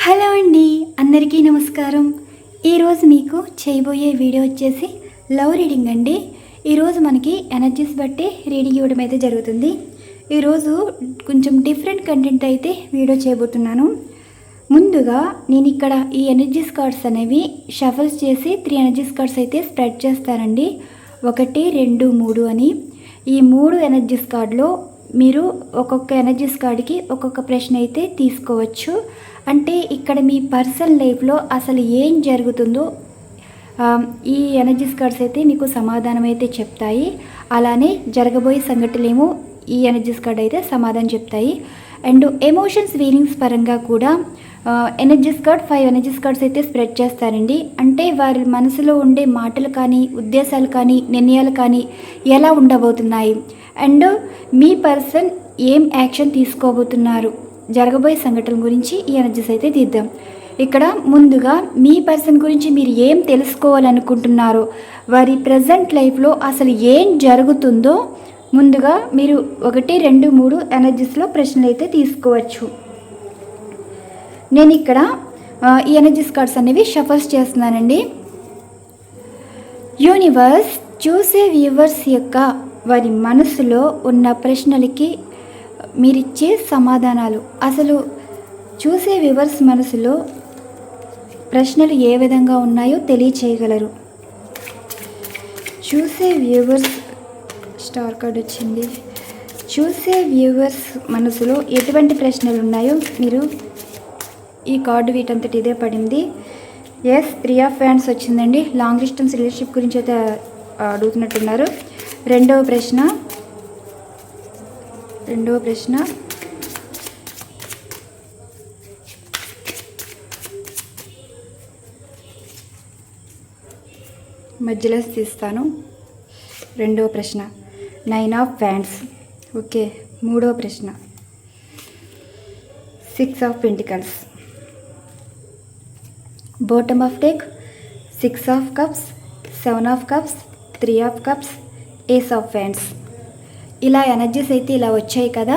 Hello అండి అందరికీ నమస్కారం. ఈరోజు మీకు చేయబోయే వీడియో వచ్చేసి లవ్ రీడింగ్ అండి. ఈరోజు మనకి ఎనర్జీస్ బట్టి రీడింగ్ ఇవ్వడం అయితే జరుగుతుంది. ఈరోజు కొంచెం డిఫరెంట్ కంటెంట్ అయితే వీడియో చేయబోతున్నాను. ముందుగా నేను ఇక్కడ ఈ ఎనర్జీస్ కార్డ్స్ అనేవి షఫల్స్ చేసి త్రీ ఎనర్జీస్ కార్డ్స్ అయితే స్ప్రెడ్ చేస్తానండి. ఒకటి రెండు మూడు అని. ఈ మూడు ఎనర్జీస్ కార్డులో మీరు ఒక్కొక్క ఎనర్జీస్ కార్డుకి ఒక్కొక్క ప్రశ్న అయితే తీసుకోవచ్చు. అంటే ఇక్కడ మీ పర్సనల్ లైఫ్లో అసలు ఏం జరుగుతుందో ఈ ఎనర్జీస్ కార్డ్స్ అయితే మీకు సమాధానం అయితే చెప్తాయి. అలానే జరగబోయే సంఘటనలేమో ఈ ఎనర్జీస్ కార్డ్ అయితే సమాధానం చెప్తాయి. అండ్ ఎమోషన్స్ ఫీలింగ్స్ పరంగా కూడా energies card five energies cards అయితే స్ప్రెడ్ చేస్తారండి. అంటే వారి మనసులో ఉండే మాటలు కానీ ఉద్దేశాలు కానీ నిర్ణయాలు కానీ ఎలా ఉండబోతున్నాయి? అండ్ మీ పర్సన్ ఏం యాక్షన్ తీసుకోబోతున్నారు? జరగబోయే సంఘటనల గురించి ఈ ఎనర్జీస్ అయితే తీద్దాం. ఇక్కడ ముందుగా మీ పర్సన్ గురించి మీరు ఏం తెలుసుకోవాలనుకుంటున్నారో వారి ప్రజెంట్ లైఫ్లో అసలు ఏం జరుగుతుందో ముందుగా మీరు ఒకటి రెండు మూడు ఎనర్జీస్లో ప్రశ్నలు అయితే తీసుకోవచ్చు. నేను ఇక్కడ ఈ ఎనర్జీస్ కార్డ్స్ అనేవి షఫల్స్ చేస్తున్నానండి. యూనివర్స్ చూసే వ్యూవర్స్ యొక్క వారి మనసులో ఉన్న ప్రశ్నలకి మీరిచ్చే సమాధానాలు. అసలు చూసే వ్యూవర్స్ మనసులో ప్రశ్నలు ఏ విధంగా ఉన్నాయో తెలియచేయగలరు. చూసే వ్యూవర్స్ స్టార్ కార్డ్ వచ్చింది. చూసే వ్యూవర్స్ మనసులో ఎటువంటి ప్రశ్నలు ఉన్నాయో మీరు ఈ కార్డు వీటంతటి ఇదే పడింది. ఎస్ త్రీ ఆఫ్ ఫ్యాన్స్ వచ్చిందండి. లాంగ్ డిస్టెన్స్ రిలేషన్షిప్ గురించి అయితే అడుగుతున్నట్టున్నారు. రెండవ ప్రశ్న రెండవ ప్రశ్న. మధ్యలో తీస్తాను. రెండవ ప్రశ్న. నైన్ ఆఫ్ ఫ్యాన్స్ ఓకే మూడవ ప్రశ్న. Six of pentacles bottom of deck six of cups seven of cups three of cups ace of fans ఇలా ఎనర్జీస్ అయితే ఇలా వచ్చాయి కదా.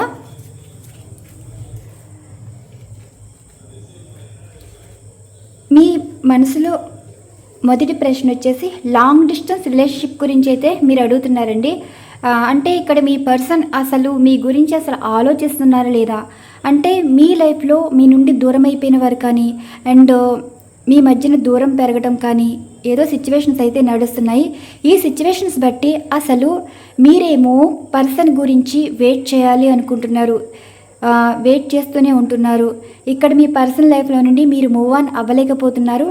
మీ మనసులో మొదటి ప్రశ్న వచ్చేసి లాంగ్ డిస్టెన్స్ రిలేషన్షిప్ గురించి అయితే మీరు అడుగుతున్నారండి. అంటే ఇక్కడ మీ పర్సన్ అసలు మీ గురించి అసలు ఆలోచిస్తున్నారా లేదా? అంటే మీ లైఫ్లో మీ నుండి దూరం అయిపోయిన వారు కానీ అండ్ మీ మధ్యన దూరం పెరగడం కానీ ఏదో సిచ్యువేషన్స్ అయితే నడుస్తున్నాయి. ఈ సిచ్యువేషన్స్ బట్టి అసలు మీరేమో పర్సన్ గురించి వెయిట్ చేయాలి అనుకుంటున్నారు. వెయిట్ చేస్తూనే ఉంటున్నారు. ఇక్కడ మీ పర్సనల్ లైఫ్లో నుండి మీరు మూవ్ ఆన్ అవ్వలేకపోతున్నారు.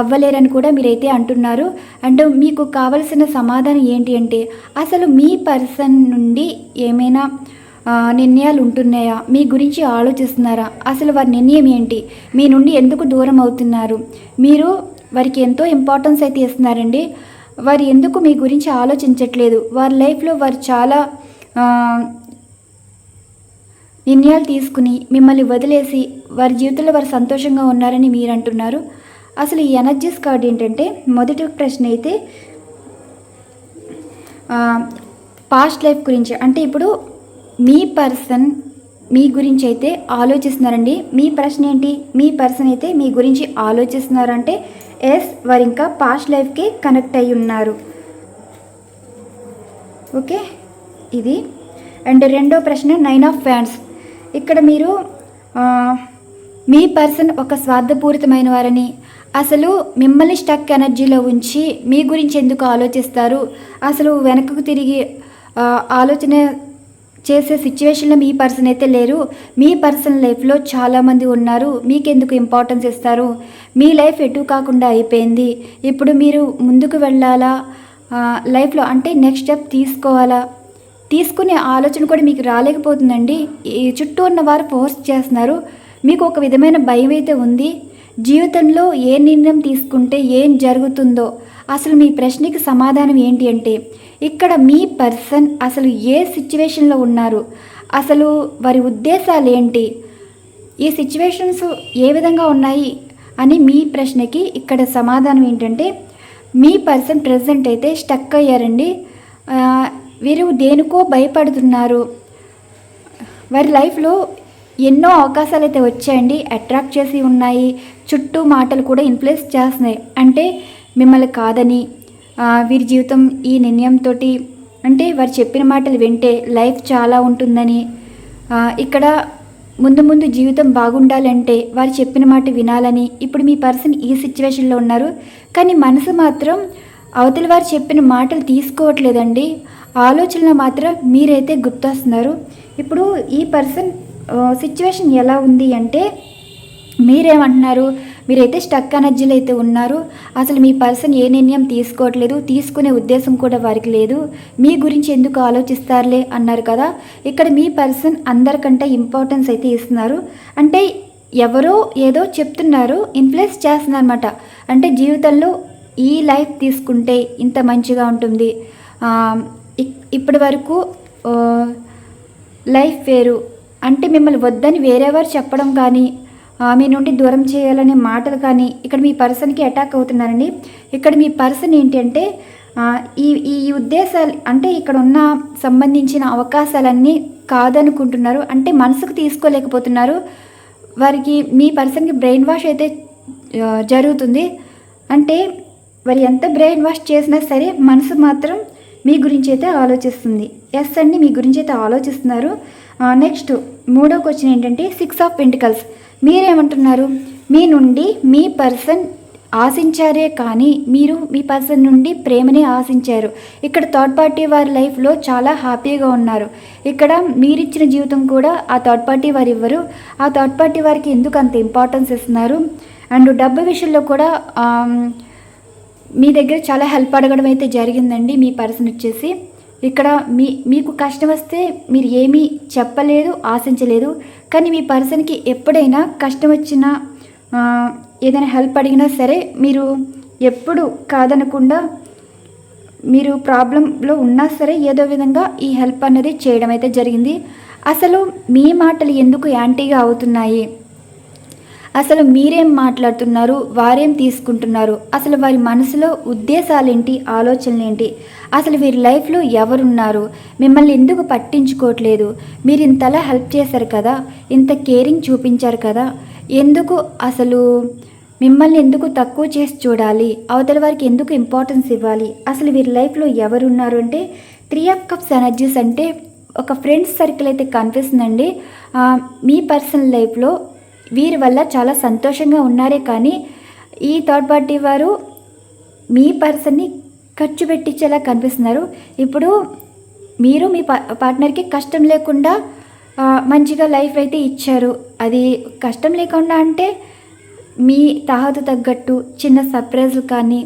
అవ్వలేరని కూడా మీరైతే అంటున్నారు. అండ్ మీకు కావలసిన సమాధానం ఏంటి అంటే అసలు మీ పర్సన్ నుండి ఏమైనా నిర్ణయాలు ఉంటున్నాయా? మీ గురించి ఆలోచిస్తున్నారా? అసలు వారి నిర్ణయం ఏంటి? మీ నుండి ఎందుకు దూరం అవుతున్నారు? మీరు వారికి ఎంతో ఇంపార్టెన్స్ అయితే ఇస్తున్నారండి. వారు ఎందుకు మీ గురించి ఆలోచించట్లేదు? వారి లైఫ్లో వారు చాలా నిర్ణయాలు తీసుకుని మిమ్మల్ని వదిలేసి వారి జీవితంలో వారు సంతోషంగా ఉన్నారని మీరు అంటున్నారు. అసలు ఈ ఎనర్జీస్ కార్డ్ ఏంటంటే మొదటి ప్రశ్న అయితే పాస్ట్ లైఫ్ గురించి. అంటే ఇప్పుడు మీ పర్సన్ మీ గురించి అయితే ఆలోచిస్తున్నారండి. మీ ప్రశ్న ఏంటి? మీ పర్సన్ అయితే మీ గురించి ఆలోచిస్తున్నారంటే ఎస్ వారు ఇంకా పాస్ట్ లైఫ్కి కనెక్ట్ అయి ఉన్నారు. ఓకే? ఇది. అండ్ రెండో ప్రశ్న నైన్ ఆఫ్ ఫ్యాన్స్. ఇక్కడ మీరు మీ పర్సన్ ఒక స్వార్థపూరితమైన వారని అసలు మిమ్మల్ని స్టక్ ఎనర్జీలో ఉంచి మీ గురించి ఎందుకు ఆలోచిస్తారు? అసలు వెనకకు తిరిగి ఆలోచన చేసే సిచ్యువేషన్లో మీ పర్సన్ అయితే లేరు. మీ పర్సన్ లైఫ్లో చాలామంది ఉన్నారు. మీకెందుకు ఇంపార్టెన్స్ ఇస్తారు? మీ లైఫ్ ఎటు కాకుండా అయిపోయింది. ఇప్పుడు మీరు ముందుకు వెళ్ళాలా? లైఫ్లో అంటే నెక్స్ట్ స్టెప్ తీసుకోవాలా? తీసుకునే ఆలోచన కూడా మీకు రాలేకపోతుందండి. ఈ చుట్టూ ఉన్న వారు ఫోర్స్ చేస్తున్నారు. మీకు ఒక విధమైన భయం అయితే ఉంది. జీవితంలో ఏ నిర్ణయం తీసుకుంటే ఏం జరుగుతుందో అసలు మీ ప్రశ్నకి సమాధానం ఏంటి అంటే ఇక్కడ మీ పర్సన్ అసలు ఏ సిచ్యువేషన్లో ఉన్నారు? అసలు వారి ఉద్దేశాలు ఏంటి? ఈ సిచ్యువేషన్స్ ఏ విధంగా ఉన్నాయి? అని మీ ప్రశ్నకి ఇక్కడ సమాధానం ఏంటంటే మీ పర్సన్ ప్రజెంట్ అయితే స్టక్ అయ్యారండి. వీరు దేనికో భయపడుతున్నారు. వారి లైఫ్లో ఎన్నో అవకాశాలు అయితే వచ్చాయండి. అట్రాక్ట్ చేసి ఉన్నాయి. చుట్టూ మాటలు కూడా ఇన్ఫ్లుయెన్స్ చేస్తున్నాయి. అంటే మిమ్మల్ని కాదని వీరి జీవితం ఈ నిర్ణయంతో అంటే వారు చెప్పిన మాటలు వింటే లైఫ్ చాలా ఉంటుందని ఇక్కడ ముందు ముందు జీవితం బాగుండాలంటే వారు చెప్పిన మాట వినాలని ఇప్పుడు మీ పర్సన్ ఈ సిచ్యువేషన్లో ఉన్నారు. కానీ మనసు మాత్రం అవతల వారు చెప్పిన మాటలు తీసుకోవట్లేదండి. ఆలోచనలో మాత్రం మీరైతే గుర్తొస్తున్నారు ఇప్పుడు ఈ పర్సన్ సిచ్యువేషన్ ఎలా ఉంది అంటే మీరేమంటున్నారు? మీరైతే స్టక్ ఎనర్జీలో అయితే ఉన్నారు. అసలు మీ పర్సన్ ఏ నిర్ణయం తీసుకోవట్లేదు తీసుకునే ఉద్దేశం కూడా వారికి లేదు. మీ గురించి ఎందుకు ఆలోచిస్తారులే అన్నారు కదా. ఇక్కడ మీ పర్సన్ అందరికంటే ఇంపార్టెన్స్ అయితే ఇస్తున్నారు. అంటే ఎవరో ఏదో చెప్తున్నారు ఇన్ఫ్లుయెన్స్ చేస్తున్నారు అనమాట అంటే జీవితంలో ఈ లైఫ్ తీసుకుంటే ఇంత మంచిగా ఉంటుంది. ఇప్పటి వరకు లైఫ్ వేరు. అంటే మిమ్మల్ని వద్దని వేరేవారు చెప్పడం కానీ మీ నుండి దూరం చేయాలనే మాటలు కానీ ఇక్కడ మీ పర్సన్కి అటాక్ అవుతున్నారండి. ఇక్కడ మీ పర్సన్ ఏంటంటే ఈ ఈ ఉద్దేశాలు అంటే ఇక్కడ ఉన్న సంబంధించిన అవకాశాలన్నీ కాదనుకుంటున్నారు అంటే మనసుకు తీసుకోలేకపోతున్నారు. వారికి మీ పర్సన్కి బ్రెయిన్ వాష్ అయితే జరుగుతుంది. అంటే వారు ఎంత బ్రెయిన్ వాష్ చేసినా సరే మనసు మాత్రం మీ గురించి అయితే ఆలోచిస్తుంది. ఎస్ అండి మీ గురించి అయితే ఆలోచిస్తున్నారు. నెక్స్ట్ మూడో క్వశ్చన్ ఏంటంటే సిక్స్ ఆఫ్ పెంటికల్స్ మీరేమంటున్నారు? మీ నుండి మీ పర్సన్ ఆశించారే కానీ మీరు మీ పర్సన్ నుండి ప్రేమని ఆశించారు. ఇక్కడ థర్డ్ పార్టీ వారి లైఫ్లో చాలా హ్యాపీగా ఉన్నారు. ఇక్కడ మీరిచ్చిన జీవితం కూడా ఆ థర్డ్ పార్టీ వారు ఇవ్వరు. ఆ థర్డ్ పార్టీ వారికి ఎందుకు అంత ఇంపార్టెన్స్ ఇస్తున్నారు? అండ్ డబ్బు విషయంలో కూడా మీ దగ్గర చాలా హెల్ప్ అడగడం అయితే జరిగిందండి మీ పర్సన్ వచ్చేసి. ఇక్కడ మీ మీకు కష్టం వస్తే మీరు ఏమీ చెప్పలేదు ఆశించలేదు. కానీ మీ పర్సన్కి ఎప్పుడైనా కష్టం వచ్చినా ఏదైనా హెల్ప్ అడిగినా సరే మీరు ఎప్పుడు కాదనకుండా మీరు ప్రాబ్లంలో ఉన్నా సరే ఏదో విధంగా ఈ హెల్ప్ అనేది చేయడం అయితే జరిగింది. అసలు మీ మాటలు ఎందుకు యాంటీగా అవుతున్నాయి? అసలు మీరేం మాట్లాడుతున్నారు? వారేం తీసుకుంటున్నారు? అసలు వారి మనసులో ఉద్దేశాలేంటి? ఆలోచనలేంటి? అసలు వీరి లైఫ్లో ఎవరున్నారు? మిమ్మల్ని ఎందుకు పట్టించుకోవట్లేదు? మీరు ఇంతలా హెల్ప్ చేశారు కదా? ఇంత కేరింగ్ చూపించారు కదా? ఎందుకు అసలు మిమ్మల్ని ఎందుకు తక్కువ చేసి చూడాలి? అవతల వారికి ఎందుకు ఇంపార్టెన్స్ ఇవ్వాలి? అసలు వీరి లైఫ్లో ఎవరున్నారు అంటే త్రీ ఆఫ్ కప్స్ ఎనర్జీస్ అంటే ఒక ఫ్రెండ్స్ సర్కిల్ అయితే కనిపిస్తుందండి. మీ పర్సనల్ లైఫ్లో వీరి వల్ల చాలా సంతోషంగా ఉన్నారే కానీ ఈ థర్డ్ పార్టీ వారు మీ పర్సన్ని ఖర్చు పెట్టించేలా కనిపిస్తున్నారు. ఇప్పుడు మీరు మీ పార్ట్నర్కి కష్టం లేకుండా మంచిగా లైఫ్ అయితే ఇచ్చారు. అది కష్టం లేకుండా అంటే మీ తాహతు తగ్గట్టు చిన్న సర్ప్రైజ్లు కానీ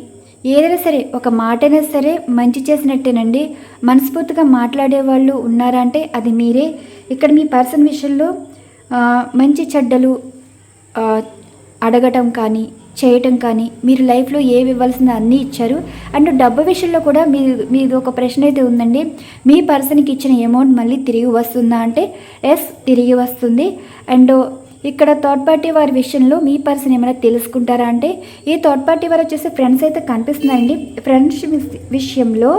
ఏదైనా సరే ఒక మాటైనా సరే మంచి చేసినట్టేనండి. మనస్ఫూర్తిగా మాట్లాడే వాళ్ళు ఉన్నారా అంటే అది మీరే. ఇక్కడ మీ పర్సన్ విషయంలో మంచి చెడ్డలు అడగటం కానీ చేయటం కానీ మీరు లైఫ్లో ఏవి ఇవ్వాల్సిన అన్నీ ఇచ్చారు. అండ్ డబ్బు విషయంలో కూడా మీ మీది ఒక ప్రశ్న అయితే ఉందండి. మీ పర్సన్కి ఇచ్చిన అమౌంట్ మళ్ళీ తిరిగి వస్తుందా అంటే ఎస్ తిరిగి వస్తుంది. అండ్ ఇక్కడ థర్డ్ పార్టీ వారి విషయంలో మీ పర్సన్ ఏమైనా తెలుసుకుంటారా అంటే ఈ థర్డ్ పార్టీ వారు వచ్చేసి ఫ్రెండ్స్ అయితే కనిపిస్తున్నాయండి. ఫ్రెండ్స్ విషయంలో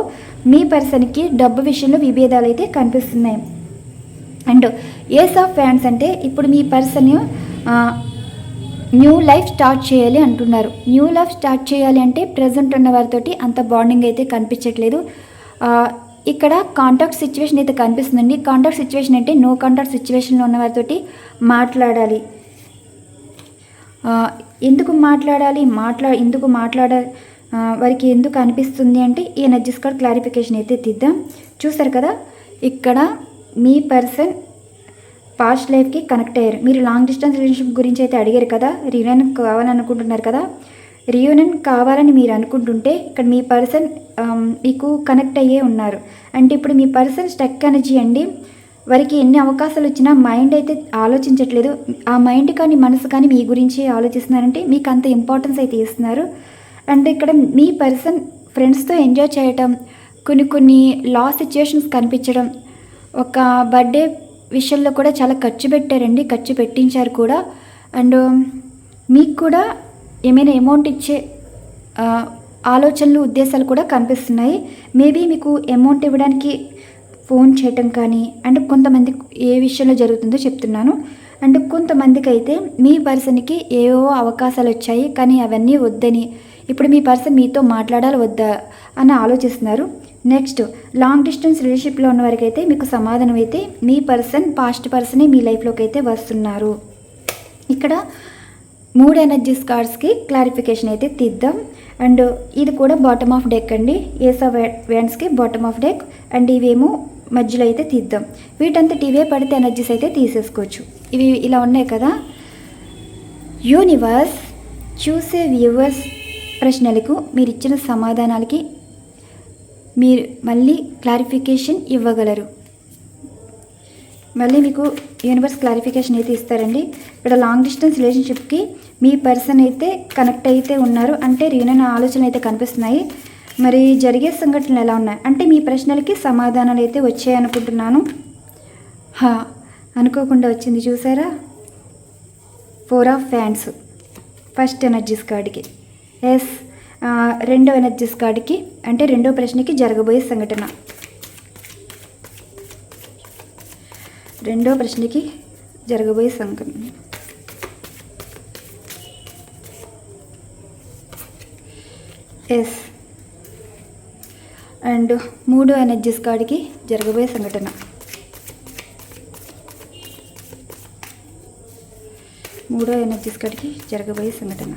మీ పర్సన్కి డబ్బు విషయంలో విభేదాలు అయితే కనిపిస్తున్నాయి. అండ్ ఏస్ ఆఫ్ ఫ్యాన్స్ అంటే ఇప్పుడు మీ పర్సన్ న్యూ లైఫ్ స్టార్ట్ చేయాలి అంటున్నారు. న్యూ లైఫ్ స్టార్ట్ చేయాలి అంటే ప్రజెంట్ ఉన్న వారితోటి అంత బాండింగ్ అయితే కనిపించట్లేదు. ఇక్కడ కాంటాక్ట్ సిచ్యువేషన్ అయితే కనిపిస్తుందండి. కాంటాక్ట్ సిచ్యువేషన్ అంటే నో కాంటాక్ట్ సిచ్యువేషన్లో ఉన్న వారితోటి మాట్లాడాలి. ఎందుకు మాట్లాడాలి? మాట్లా ఎందుకు మాట్లాడ వారికి ఎందుకు అనిపిస్తుంది అంటే ఈ ఎనర్జీస్ కార్డ్ క్లారిఫికేషన్ అయితే తీద్దాం. చూసారు కదా? ఇక్కడ మీ పర్సన్ పాస్ట్ లైఫ్కి కనెక్ట్ అయ్యారు. మీరు లాంగ్ డిస్టెన్స్ రిలేషన్షిప్ గురించి అయితే అడిగారు కదా రీయూనియన్ కావాలనుకుంటున్నారు కదా రీయూనియన్ కావాలని మీరు అనుకుంటుంటే ఇక్కడ మీ పర్సన్ మీకు కనెక్ట్ అయ్యే ఉన్నారు. అంటే ఇప్పుడు మీ పర్సన్ స్టక్ ఎనర్జీ అండి. వారికి ఎన్ని అవకాశాలు వచ్చినా మైండ్ అయితే ఆలోచించట్లేదు. ఆ మైండ్ కానీ మనసు కానీ మీ గురించి ఆలోచిస్తున్నారంటే మీకు అంత ఇంపార్టెన్స్ అయితే ఇస్తున్నారు. అండ్ ఇక్కడ మీ పర్సన్ ఫ్రెండ్స్తో ఎంజాయ్ చేయటం కొన్ని కొన్ని లా సిచ్యుయేషన్స్ కనిపించడం ఒక బర్త్డే విషయంలో కూడా చాలా ఖర్చు పెట్టారండి ఖర్చు పెట్టించారు కూడా. అండ్ మీకు కూడా ఏమైనా అమౌంట్ ఇచ్చే ఆలోచనలు ఉద్దేశాలు కూడా కనిపిస్తున్నాయి. మేబీ మీకు అమౌంట్ ఇవ్వడానికి ఫోన్ చేయటం కానీ అండ్ కొంతమంది ఏ విషయంలో జరుగుతుందో చెప్తున్నాను. అండ్ కొంతమందికి అయితే మీ పర్సన్కి ఏవో అవకాశాలు వచ్చాయి కానీ అవన్నీ వద్దని ఇప్పుడు మీ పర్సన్ మీతో మాట్లాడాలి వద్దా అని ఆలోచిస్తున్నారు. నెక్స్ట్ లాంగ్ డిస్టెన్స్ రిలేషన్షిప్లో ఉన్న వారికి మీకు సమాధానం అయితే మీ పర్సన్ పాస్ట్ పర్సనే మీ లైఫ్లోకి అయితే వస్తున్నారు. ఇక్కడ మూడు ఎనర్జీస్ కార్డ్స్కి క్లారిఫికేషన్ అయితే తీద్దాం. అండ్ ఇది కూడా బాటమ్ ఆఫ్ డెక్ అండి. ఏసా వ్యాండ్స్కి బాటమ్ ఆఫ్ డెక్ అండ్ ఇవేమో మధ్యలో అయితే తీద్దాం. వీటంతటి ఇవే పడితే ఎనర్జీస్ అయితే తీసేసుకోవచ్చు. ఇవి ఇలా ఉన్నాయి కదా. యూనివర్స్ చూసే వ్యూవర్స్ ప్రశ్నలకు మీరు ఇచ్చిన సమాధానాలకి మీరు మళ్ళీ క్లారిఫికేషన్ ఇవ్వగలరు. మళ్ళీ మీకు యూనివర్స్ క్లారిఫికేషన్ అయితే ఇస్తారండి. ఇక్కడ లాంగ్ డిస్టెన్స్ రిలేషన్షిప్కి మీ పర్సన్ అయితే కనెక్ట్ అయితే ఉన్నారు. అంటే రీనైన ఆలోచనలు అయితే కనిపిస్తున్నాయి. మరి జరిగే సంఘటనలు ఎలా ఉన్నాయి? అంటే మీ ప్రశ్నలకి సమాధానాలు అయితే వచ్చాయి అనుకుంటున్నాను. హా అనుకోకుండా వచ్చింది చూసారా? Four of fans first energies కార్డ్కి ఎస్ రెండో ఎనర్జీస్ కార్డుకి అంటే రెండో ప్రశ్నకి జరగబోయే సంఘటన. రెండో ప్రశ్నకి జరగబోయే సంఘటన. ఎస్. అండ్ మూడో ఎనర్జీస్ కార్డ్కి జరగబోయే సంఘటన. మూడో ఎనర్జీస్ కార్డ్కి జరగబోయే సంఘటన.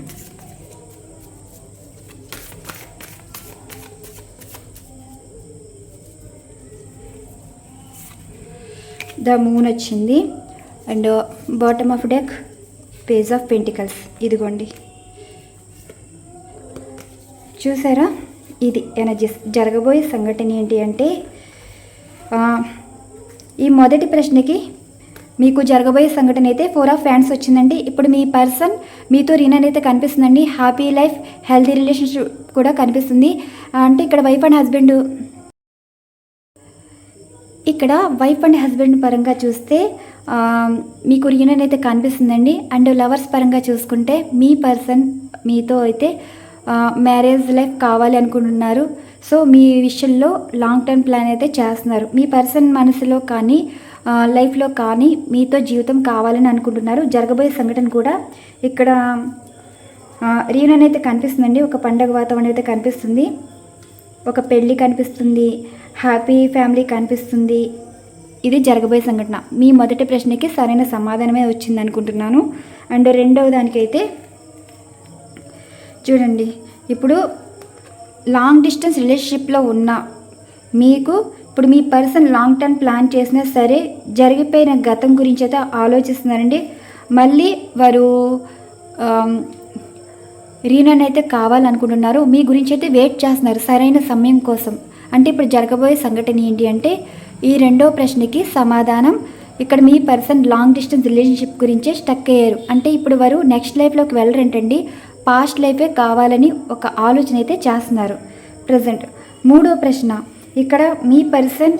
ద మూన్ వచ్చింది. And bottom of deck page of pentacles. ఇదిగోండి. చూసారా? ఇది ఎనర్జీస్. జరగబోయే సంఘటన ఏంటి అంటే ఈ మొదటి ప్రశ్నకి మీకు జరగబోయే సంఘటన అయితే ఫోర్ ఆఫ్ ఫ్యాన్స్ వచ్చిందండి. ఇప్పుడు మీ పర్సన్ మీతో రీనన్ అయితే కనిపిస్తుందండి. హ్యాపీ లైఫ్ హెల్తీ రిలేషన్షిప్ కూడా కనిపిస్తుంది. అంటే ఇక్కడ వైఫ్ అండ్ హస్బెండ్ ఇక్కడ వైఫ్ అండ్ హస్బెండ్ పరంగా చూస్తే ఆ, మీకు రీయూనియన్ అయితే కనిపిస్తుందండి. అండ్ లవర్స్ పరంగా చూసుకుంటే మీ పర్సన్ మీతో అయితే మ్యారేజ్ లైఫ్ కావాలి అనుకుంటున్నారు. సో మీ విషయంలో లాంగ్ టర్మ్ ప్లాన్ అయితే చేస్తున్నారు. మీ పర్సన్ మనసులో కానీ లైఫ్లో కానీ మీతో జీవితం కావాలని అనుకుంటున్నారు. జరగబోయే సంఘటన కూడా ఇక్కడ రీయూనియన్ అయితే కనిపిస్తుందండి. ఒక పండగ వాతావరణం అయితే కనిపిస్తుంది. ఒక పెళ్ళి కనిపిస్తుంది. హ్యాపీ ఫ్యామిలీ కనిపిస్తుంది. ఇది జరగబోయే సంఘటన. మీ మొదటి ప్రశ్నకి సరైన సమాధానమే వచ్చింది అనుకుంటున్నాను. అండ్ రెండవ దానికైతే చూడండి. ఇప్పుడు లాంగ్ డిస్టెన్స్ రిలేషన్షిప్లో ఉన్న మీకు ఇప్పుడు మీ పర్సన్ లాంగ్ టర్మ్ ప్లాన్ చేసినా సరే జరిగిపోయిన గతం గురించి అయితే ఆలోచిస్తున్నారండి. మళ్ళీ వారు రీనన్ అయితే కావాలనుకుంటున్నారు. మీ గురించి అయితే వెయిట్ చేస్తున్నారు సరైన సమయం కోసం. అంటే ఇప్పుడు జరగబోయే సంఘటన ఏంటి అంటే ఈ రెండో ప్రశ్నకి సమాధానం ఇక్కడ మీ పర్సన్ లాంగ్ డిస్టెన్స్ రిలేషన్షిప్ గురించే స్టక్ అయ్యారు. అంటే ఇప్పుడు వారు నెక్స్ట్ లైఫ్లోకి వెళ్ళరంటండి పాస్ట్ లైఫే కావాలని ఒక ఆలోచన అయితే చేస్తున్నారు. ప్రజెంట్ మూడో ప్రశ్న ఇక్కడ మీ పర్సన్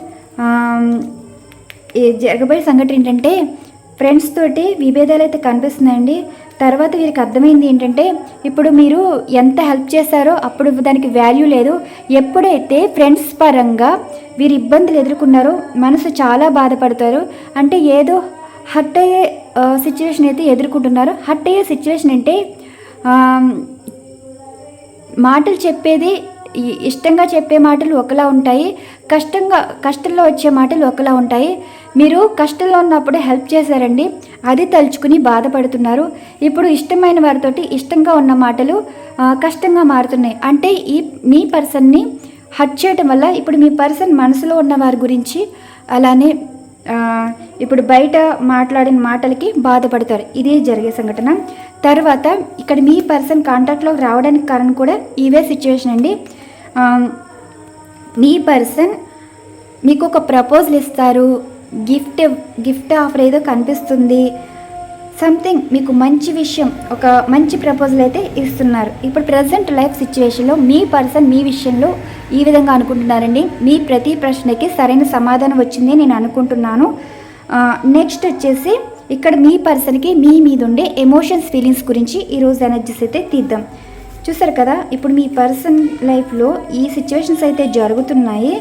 జరగబోయే సంఘటన ఏంటంటే ఫ్రెండ్స్ తోటి విభేదాలు అయితే కనిపిస్తున్నాయండి. తర్వాత వీరికి అర్థమైంది ఏంటంటే ఇప్పుడు మీరు ఎంత హెల్ప్ చేశారో అప్పుడు దానికి వాల్యూ లేదు. ఎప్పుడైతే ఫ్రెండ్స్ పరంగా వీరు ఇబ్బందులు ఎదుర్కొన్నారో మనసు చాలా బాధపడతారు. అంటే ఏదో హట్ అయ్యే సిచ్యువేషన్ అయితే ఎదుర్కొంటున్నారు. హట్ అయ్యే సిచ్యువేషన్ అంటే మాటలు చెప్పేది ఇష్టంగా చెప్పే మాటలు ఒకలా ఉంటాయి కష్టంగా కష్టంలో వచ్చే మాటలు ఒకలా ఉంటాయి. మీరు కష్టంలో ఉన్నప్పుడు హెల్ప్ చేశారండి అది తలుచుకుని బాధపడుతున్నారు. ఇప్పుడు ఇష్టమైన వారితోటి ఇష్టంగా ఉన్న మాటలు కష్టంగా మారుతున్నాయి. అంటే ఈ మీ పర్సన్ని హట్ చేయటం వల్ల ఇప్పుడు మీ పర్సన్ మనసులో ఉన్న వారి గురించి అలానే ఇప్పుడు బయట మాట్లాడిన మాటలకి బాధపడతారు. ఇదే జరిగే సంఘటన. తర్వాత ఇక్కడ మీ పర్సన్ కాంటాక్ట్లోకి రావడానికి కారణం కూడా ఇవే సిచ్యువేషన్ అండి. Um, మీ పర్సన్ మీకు ఒక ప్రపోజల్ ఇస్తారు. గిఫ్ట్ గిఫ్ట్ ఆఫర్ ఏదో కనిపిస్తుంది. సంథింగ్ మీకు మంచి విషయం ఒక మంచి ప్రపోజల్ అయితే ఇస్తున్నారు. ఇప్పుడు ప్రజెంట్ లైఫ్ సిచ్యువేషన్లో మీ పర్సన్ మీ విషయంలో ఈ విధంగా అనుకుంటున్నారండి. మీ ప్రతి ప్రశ్నకి సరైన సమాధానం వచ్చింది నేను అనుకుంటున్నాను. Uh, నెక్స్ట్ వచ్చేసి ఇక్కడ మీ పర్సన్కి మీ మీద ఉండే ఎమోషన్స్ ఫీలింగ్స్ గురించి ఈరోజు ఎనర్జీస్ అయితే తీద్దాం. చూసారు కదా ఇప్పుడు మీ పర్సన్ లైఫ్లో ఈ సిచ్యువేషన్స్ అయితే జరుగుతున్నాయి.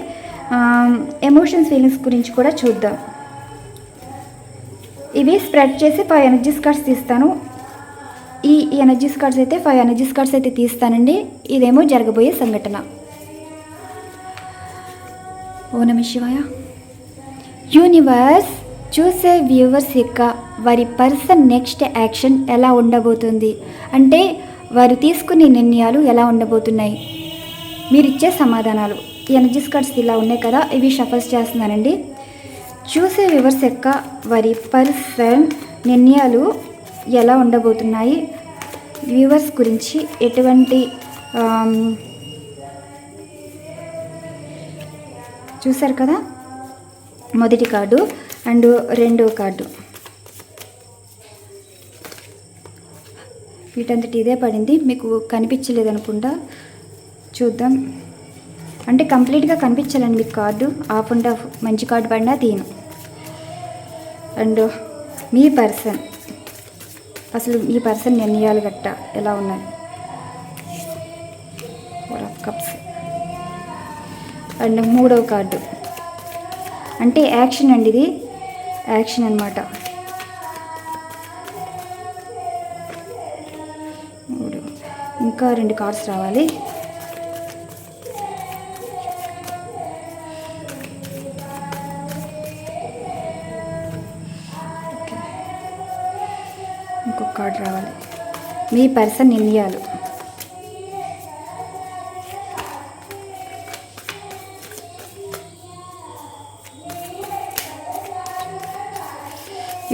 ఎమోషన్స్ ఫీలింగ్స్ గురించి కూడా చూద్దాం. ఇవి స్ప్రెడ్ చేసి ఫైవ్ ఎనర్జీస్ కార్డ్స్ తీస్తాను. ఈ ఎనర్జీస్ కార్డ్స్ అయితే ఫైవ్ ఎనర్జీస్ కార్డ్స్ అయితే తీస్తానండి. ఇదేమో జరగబోయే సంఘటన. ఓ నమ శివాయ. యూనివర్స్ చూసే వ్యూవర్స్ యొక్క వారి పర్సన్ నెక్స్ట్ యాక్షన్ ఎలా ఉండబోతుంది? అంటే వారు తీసుకునే నిర్ణయాలు ఎలా ఉండబోతున్నాయి? మీరిచ్చే సమాధానాలు. ఈ ఎనర్జీస్ కార్డ్స్ ఇలా ఉన్నాయి కదా ఇవి షఫల్స్ చేస్తున్నానండి. చూసే వ్యూవర్స్ యొక్క వారి పర్సన్ నిర్ణయాలు ఎలా ఉండబోతున్నాయి? వ్యూవర్స్ గురించి ఎటువంటి చూశారు కదా? మొదటి కార్డు అండ్ రెండో కార్డు. వీటంతటి ఇదే పడింది. మీకు కనిపించలేదు అనుకుంటా చూద్దాం. అంటే కంప్లీట్గా కనిపించాలండి మీకు కార్డు. ఆఫ్ అండ్ ఆఫ్ మంచి కార్డు పడినా తీను అండ్ మీ పర్సన్. అసలు మీ పర్సన్ నిర్ణయాలు గట్ట. ఎలా ఉన్నాయి ఫోర్ ఆఫ్ కప్స్. అండ్ మూడవ కార్డు. అంటే యాక్షన్ అండి ఇది. యాక్షన్ అనమాట ఇంకా రెండు కార్డ్స్ రావాలి. ఇంకొక కార్డ్ రావాలి. మీ పర్సన్ నిర్ణయాలు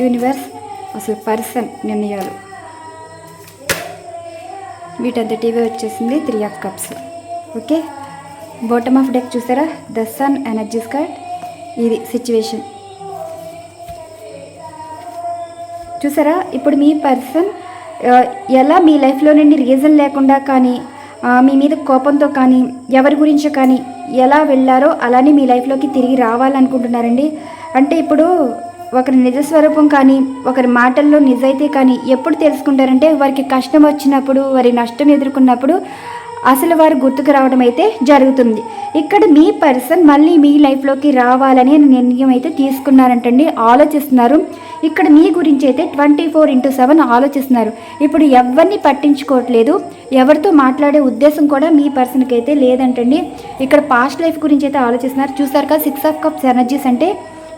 యూనివర్స్ అసలు పర్సన్ నిర్ణయాలు వీటంతటివి వచ్చేసింది three of cups okay? Bottom of deck చూసారా? ద సన్ ఎనర్జీస్ కార్డ్ ఇది సిచ్యువేషన్ చూసారా? ఇప్పుడు మీ పర్సన్ ఎలా మీ లైఫ్లో నుండి రీజన్ లేకుండా కానీ మీ మీద కోపంతో కానీ ఎవరి గురించో కానీ ఎలా వెళ్ళారో అలానే మీ లైఫ్లోకి తిరిగి రావాలనుకుంటున్నారండి. అంటే ఇప్పుడు ఒకరి నిజ స్వరూపం కానీ ఒకరి మాటల్లో నిజాయితీ కానీ ఎప్పుడు తెలుసుకుంటారంటే వారికి కష్టం వచ్చినప్పుడు వారి నష్టం ఎదుర్కొన్నప్పుడు అసలు వారు గుర్తుకు రావడం అయితే జరుగుతుంది. ఇక్కడ మీ పర్సన్ మళ్ళీ మీ లైఫ్లోకి రావాలని నిర్ణయం అయితే తీసుకున్నారంటండి ఆలోచిస్తున్నారు. ఇక్కడ మీ గురించి అయితే ట్వంటీ ఫోర్ ఇంటూ సెవెన్ ఆలోచిస్తున్నారు. ఇప్పుడు ఎవరిని పట్టించుకోవట్లేదు ఎవరితో మాట్లాడే ఉద్దేశం కూడా మీ పర్సన్కి అయితే లేదంటండి. ఇక్కడ పాస్ట్ లైఫ్ గురించి అయితే ఆలోచిస్తున్నారు. చూసారు కదా సిక్స్ ఆఫ్ కప్స్ ఎనర్జీస్ అంటే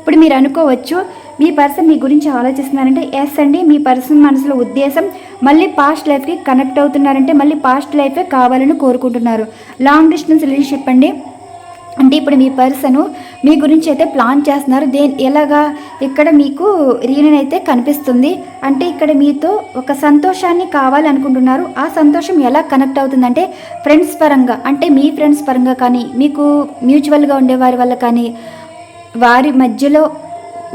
ఇప్పుడు మీరు అనుకోవచ్చు మీ పర్సన్ మీ గురించి ఆలోచిస్తున్నారంటే ఎస్ అండి మీ పర్సన్ మనసులో ఉద్దేశం మళ్ళీ పాస్ట్ లైఫ్కి కనెక్ట్ అవుతున్నారంటే మళ్ళీ పాస్ట్ లైఫే కావాలని కోరుకుంటున్నారు. లాంగ్ డిస్టెన్స్ రిలేషన్షిప్ అండి. అంటే ఇప్పుడు మీ పర్సన్ మీ గురించి అయితే ప్లాన్ చేస్తున్నారు. దే ఎలాగా ఇక్కడ మీకు రీనన్ అయితే కనిపిస్తుంది. అంటే ఇక్కడ మీతో ఒక సంతోషాన్ని కావాలనుకుంటున్నారు. ఆ సంతోషం ఎలా కనెక్ట్ అవుతుందంటే ఫ్రెండ్స్ పరంగా అంటే మీ ఫ్రెండ్స్ పరంగా కానీ మీకు మ్యూచువల్గా ఉండేవారి వల్ల కానీ వారి మధ్యలో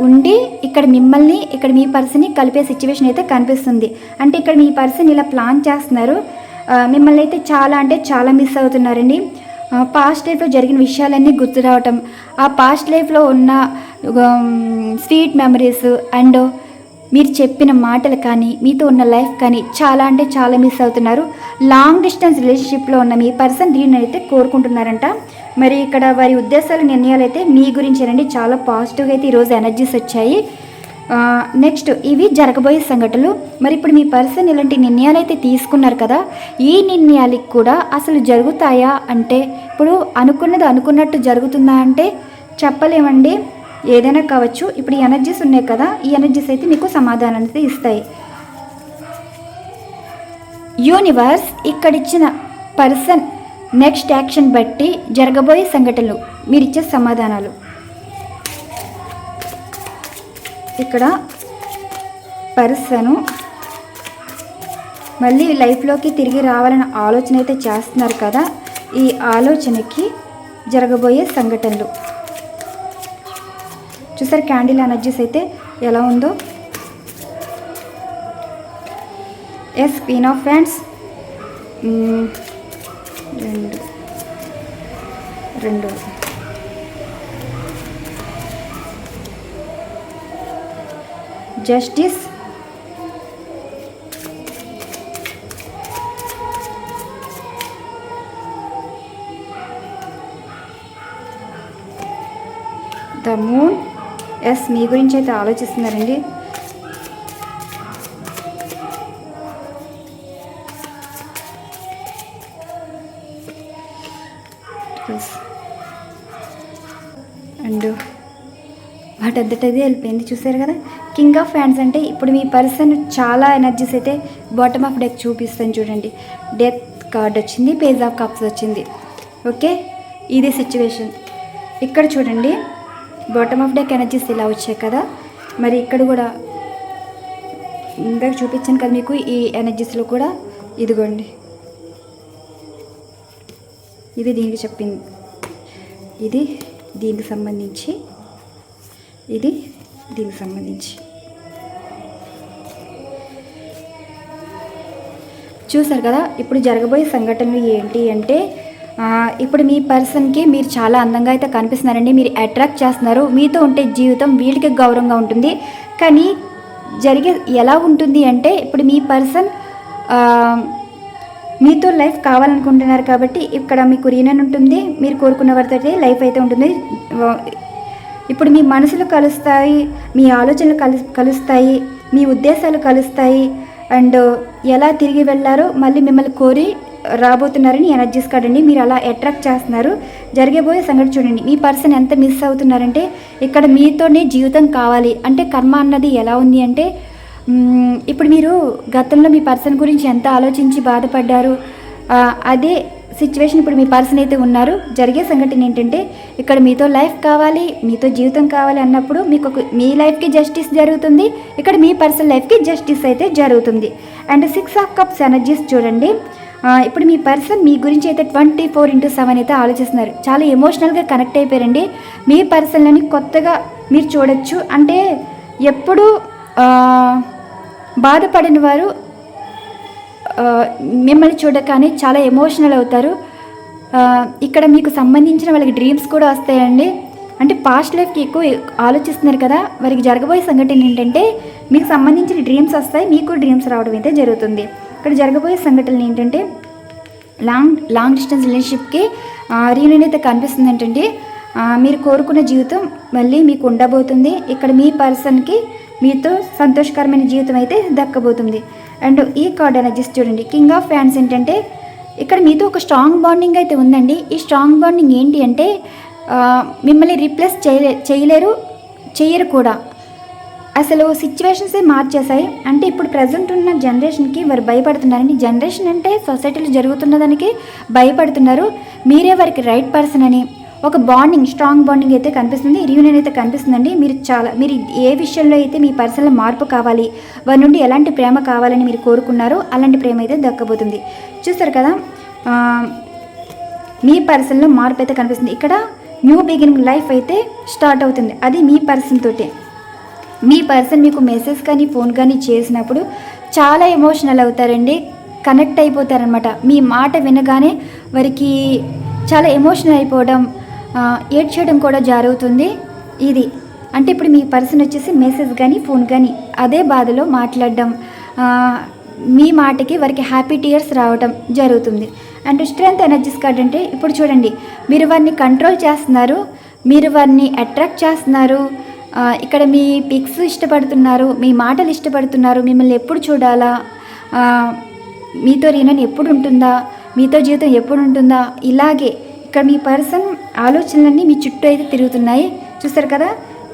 ఉండి ఇక్కడ మిమ్మల్ని ఇక్కడ మీ పర్సన్ని కలిపే సిచ్యువేషన్ అయితే కనిపిస్తుంది. అంటే ఇక్కడ మీ పర్సన్ ఇలా ప్లాన్ చేస్తున్నారు. మిమ్మల్ని అయితే చాలా అంటే చాలా మిస్ అవుతున్నారండి. పాస్ట్ లైఫ్లో జరిగిన విషయాలన్నీ గుర్తు రావటం ఆ పాస్ట్ లైఫ్లో ఉన్న స్వీట్ మెమరీస్ అండ్ మీరు చెప్పిన మాటలు కానీ మీతో ఉన్న లైఫ్ కానీ చాలా అంటే చాలా మిస్ అవుతున్నారు. లాంగ్ డిస్టెన్స్ రిలేషన్షిప్లో ఉన్న మీ పర్సన్ దీన్ని అయితే కోరుకుంటున్నారంట. మరి ఇక్కడ వారి ఉద్దేశాలు నిర్ణయాలు అయితే మీ గురించేనండి. చాలా పాజిటివ్గా అయితే ఈరోజు ఎనర్జీస్ వచ్చాయి. నెక్స్ట్ ఇవి జరగబోయే సంఘటనలు. మరి ఇప్పుడు మీ పర్సన్ ఇలాంటి నిర్ణయాలు అయితే తీసుకున్నారు కదా ఈ నిర్ణయాలకి కూడా అసలు జరుగుతాయా అంటే ఇప్పుడు అనుకున్నది అనుకున్నట్టు జరుగుతుందా అంటే చెప్పలేమండి. ఏదైనా కావచ్చు ఇప్పుడు ఈ ఎనర్జీస్ ఉన్నాయి కదా ఈ ఎనర్జీస్ అయితే మీకు సమాధానం అయితే ఇస్తాయి. యూనివర్స్ ఇక్కడిచ్చిన పర్సన్ నెక్స్ట్ యాక్షన్ బట్టి జరగబోయే సంఘటనలు మీరు ఇచ్చే సమాధానాలు. ఇక్కడ పర్సను మళ్ళీ లైఫ్లోకి తిరిగి రావాలని ఆలోచన అయితే చేస్తున్నారు కదా ఈ ఆలోచనకి జరగబోయే సంఘటనలు. చూసారు క్యాండిల్ ఎనర్జీస్ అయితే ఎలా ఉందో? ఎస్ పీన్ ఆఫ్ ఫ్యాండ్స్ రెండు. రెండు. జస్టిస్? The moon? ఎస్ మీ గురించి అయితే ఆలోచిస్తున్నారండి. వాటంతటదే వెళ్ళిపోయింది. చూసారు కదా? కింగ్ ఆఫ్ ఫ్యాన్స్ అంటే ఇప్పుడు మీ పర్సన్ చాలా ఎనర్జీస్ అయితే బాటమ్ ఆఫ్ డెక్ చూపిస్తాను చూడండి. డెత్ కార్డ్ వచ్చింది పేజ్ ఆఫ్ కప్స్ వచ్చింది. ఓకే ఇది సిచ్యువేషన్ ఇక్కడ చూడండి. బాటమ్ ఆఫ్ డెక్ ఎనర్జీస్ ఇలా వచ్చాయి కదా? మరి ఇక్కడ కూడా ఇందాక చూపించాను కదా మీకు ఈ ఎనర్జీస్లో కూడా ఇదిగోండి. ఇది దీనికి చెప్పింది. ఇది దీనికి సంబంధించి ఇది దీనికి సంబంధించి. చూసారు కదా ఇప్పుడు జరగబోయే సంఘటనలు ఏంటి అంటే ఇప్పుడు మీ పర్సన్కి మీరు చాలా అందంగా అయితే కనిపిస్తున్నారండి మీరు అట్రాక్ట్ చేస్తున్నారు మీతో ఉంటే జీవితం వీళ్ళకి గౌరవంగా ఉంటుంది కానీ జరిగే ఎలా ఉంటుంది అంటే ఇప్పుడు మీ పర్సన్ మీతో లైఫ్ కావాలనుకుంటున్నారు కాబట్టి ఇక్కడ మీకు రీనన్ ఉంటుంది మీరు కోరుకున్న వారితో లైఫ్ అయితే ఉంటుంది ఇప్పుడు మీ మనసులు కలుస్తాయి మీ ఆలోచనలు కలు కలుస్తాయి మీ ఉద్దేశాలు కలుస్తాయి. అండ్ ఎలా తిరిగి వెళ్ళారో మళ్ళీ మిమ్మల్ని కోరి రాబోతున్నారని ఎనర్జీస్ కాడండి. మీరు అలా అట్రాక్ట్ చేస్తున్నారు. జరిగేబోయే సంగతి చూడండి. మీ పర్సన్ ఎంత మిస్ అవుతున్నారంటే ఇక్కడ మీతోనే జీవితం కావాలి. అంటే కర్మ అన్నది ఎలా ఉంది అంటే ఇప్పుడు మీరు గతంలో మీ పర్సన్ గురించి ఎంత ఆలోచించి బాధపడ్డారు అదే సిచ్యువేషన్ ఇప్పుడు మీ పర్సన్ అయితే ఉన్నారు జరిగే సంఘటన ఏంటంటే ఇక్కడ మీతో లైఫ్ కావాలి మీతో జీవితం కావాలి అన్నప్పుడు మీకు ఒక మీ లైఫ్కి జస్టిస్ జరుగుతుంది ఇక్కడ మీ పర్సన్ లైఫ్కి జస్టిస్ అయితే జరుగుతుంది. And six of cups energies చూడండి. ఇప్పుడు మీ పర్సన్ మీ గురించి అయితే ట్వంటీ ఫోర్ ఇంటూ సెవెన్ అయితే ఆలోచిస్తున్నారు. చాలా ఎమోషనల్గా కనెక్ట్ అయిపోయారండి. మీ పర్సన్లని కొత్తగా మీరు చూడొచ్చు. అంటే ఎప్పుడు బాధపడిన వారు మిమ్మల్ని చూడగానే చాలా ఎమోషనల్ అవుతారు. ఇక్కడ మీకు సంబంధించిన వాళ్ళకి డ్రీమ్స్ కూడా వస్తాయండి. అంటే పాస్ట్ లైఫ్కి ఎక్కువ ఆలోచిస్తున్నారు కదా వారికి జరగబోయే సంఘటన ఏంటంటే మీకు సంబంధించిన డ్రీమ్స్ వస్తాయి మీకు డ్రీమ్స్ రావడం అయితే జరుగుతుంది. ఇక్కడ జరగబోయే సంఘటనలు ఏంటంటే లాంగ్ లాంగ్ డిస్టెన్స్ రిలేషన్షిప్కి రీయూనియన్ అయితే కనిపిస్తుంది ఏంటంటే మీరు కోరుకున్న జీవితం మళ్ళీ మీకు ఉండబోతుంది. ఇక్కడ మీ పర్సన్కి మీతో సంతోషకరమైన జీవితం అయితే దక్కబోతుంది. అండ్ ఈ కార్డ్ ఎనర్జీస్ చూడండి. కింగ్ ఆఫ్ ఫ్యాన్స్ ఏంటంటే ఇక్కడ మీతో ఒక స్ట్రాంగ్ బాండింగ్ అయితే ఉందండి. ఈ స్ట్రాంగ్ బాండింగ్ ఏంటి అంటే మిమ్మల్ని రీప్లేస్ చేయలే చేయలేరు చేయరు కూడా. అసలు సిచ్యువేషన్సే మార్చేశాయి. అంటే ఇప్పుడు ప్రజెంట్ ఉన్న జనరేషన్కి వారు భయపడుతున్నారండి. జనరేషన్ అంటే సొసైటీలో జరుగుతున్న దానికి భయపడుతున్నారు. మీరే వారికి రైట్ పర్సన్ అని? ఒక బాండింగ్ స్ట్రాంగ్ బాండింగ్ అయితే కనిపిస్తుంది. రీయూనియన్ అయితే కనిపిస్తుందండి. మీరు చాలా మీరు ఏ విషయంలో అయితే మీ పర్సనల్ మార్పు కావాలి వారి నుండి ఎలాంటి ప్రేమ కావాలని మీరు కోరుకున్నారో అలాంటి ప్రేమ అయితే దక్కబోతుంది. చూస్తారు కదా మీ పర్సన్లో మార్పు అయితే కనిపిస్తుంది. ఇక్కడ న్యూ బిగినింగ్ లైఫ్ అయితే స్టార్ట్ అవుతుంది. అది మీ పర్సన్ తోటే. మీ పర్సన్ మీకు మెసేజ్ కానీ ఫోన్ కానీ చేసినప్పుడు చాలా ఎమోషనల్ అవుతారండి. కనెక్ట్ అయిపోతారనమాట మీ మాట వినగానే వారికి చాలా ఎమోషనల్ అయిపోవడం ఏడ్చేయడం కూడా జరుగుతుంది. ఇది అంటే ఇప్పుడు మీ పర్సన్ వచ్చేసి మెసేజ్ కానీ ఫోన్ కానీ అదే బాధలో మాట్లాడడం మీ మాటకి వారికి హ్యాపీ టీయర్స్ రావడం జరుగుతుంది. అండ్ స్ట్రెంత్ ఎనర్జీస్ కార్డ్ అంటే ఇప్పుడు చూడండి మీరు వారిని కంట్రోల్ చేస్తున్నారు మీరు వారిని అట్రాక్ట్ చేస్తున్నారు ఇక్కడ మీ పిక్స్ ఇష్టపడుతున్నారు మీ మాటలు ఇష్టపడుతున్నారు మిమ్మల్ని ఎప్పుడు చూడాలా మీతో రీనని ఎప్పుడు ఉంటుందా మీతో జీవితం ఎప్పుడు ఉంటుందా ఇలాగే ఇక్కడ మీ పర్సన్ ఆలోచనలన్నీ మీ చుట్టూ అయితే తిరుగుతున్నాయి. చూస్తారు కదా?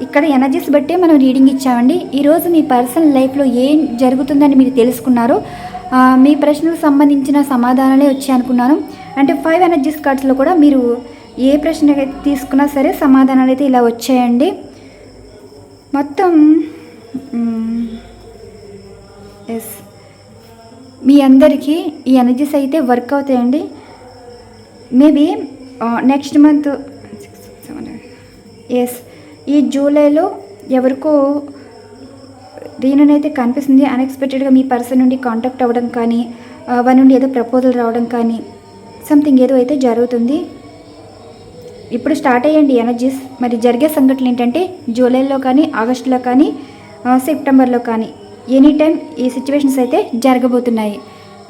ఇక్కడ ఎనర్జీస్ బట్టే మనం రీడింగ్ ఇచ్చామండి. ఈరోజు మీ పర్సనల్ లైఫ్లో ఏం జరుగుతుందని మీరు తెలుసుకున్నారు. మీ ప్రశ్నలకు సంబంధించిన సమాధానాలే వచ్చాయి అనుకున్నాను. అంటే ఫైవ్ ఎనర్జీస్ కార్డ్స్లో కూడా మీరు ఏ ప్రశ్న తీసుకున్నా సరే సమాధానాలు అయితే ఇలా వచ్చాయండి. మొత్తం ఎస్. మీ అందరికీ ఈ ఎనర్జీస్ అయితే వర్క్ అవుతాయండి. మేబీ నెక్స్ట్ మంత్ ఎస్ ఈ జూలైలో ఎవరికో దీనినైతే కనిపిస్తుంది. అన్ఎక్స్పెక్టెడ్గా మీ పర్సన్ నుండి కాంటాక్ట్ అవ్వడం కానీ వారి నుండి ఏదో ప్రపోజల్ రావడం కానీ సంథింగ్ ఏదో అయితే జరుగుతుంది. ఇప్పుడు స్టార్ట్ అయ్యండి ఎనర్జీస్ మరి జరిగే సంఘటనలు ఏంటంటే జూలైలో కానీ ఆగస్టులో కానీ సెప్టెంబర్లో కానీ ఎనీ టైం ఈ సిచ్యువేషన్స్ అయితే జరగబోతున్నాయి.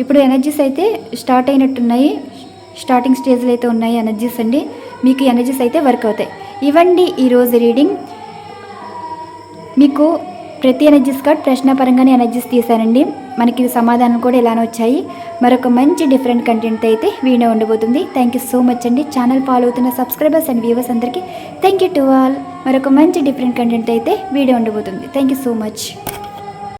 ఇప్పుడు ఎనర్జీస్ అయితే స్టార్ట్ అయినట్టున్నాయి. స్టార్టింగ్ స్టేజ్లో అయితే ఉన్నాయి ఎనర్జీస్ అండి. మీకు ఎనర్జీస్ అయితే వర్క్ అవుతాయి. ఇవ్వండి ఈరోజు రీడింగ్. మీకు ప్రతి ఎనర్జీస్ కార్డ్ ప్రశ్న పరంగానే ఎనర్జీస్ తీశానండి. మనకి సమాధానం కూడా ఇలానే వచ్చాయి. మరొక మంచి డిఫరెంట్ కంటెంట్ అయితే వీడియో ఉండబోతుంది. థ్యాంక్ యూ సో మచ్ అండి. ఛానల్ ఫాలో అవుతున్న సబ్స్క్రైబర్స్ అండ్ వ్యూవర్స్ అందరికీ థ్యాంక్ యూ టు ఆల్ మరొక మంచి డిఫరెంట్ కంటెంట్ అయితే వీడియో ఉండబోతుంది. Thank you so much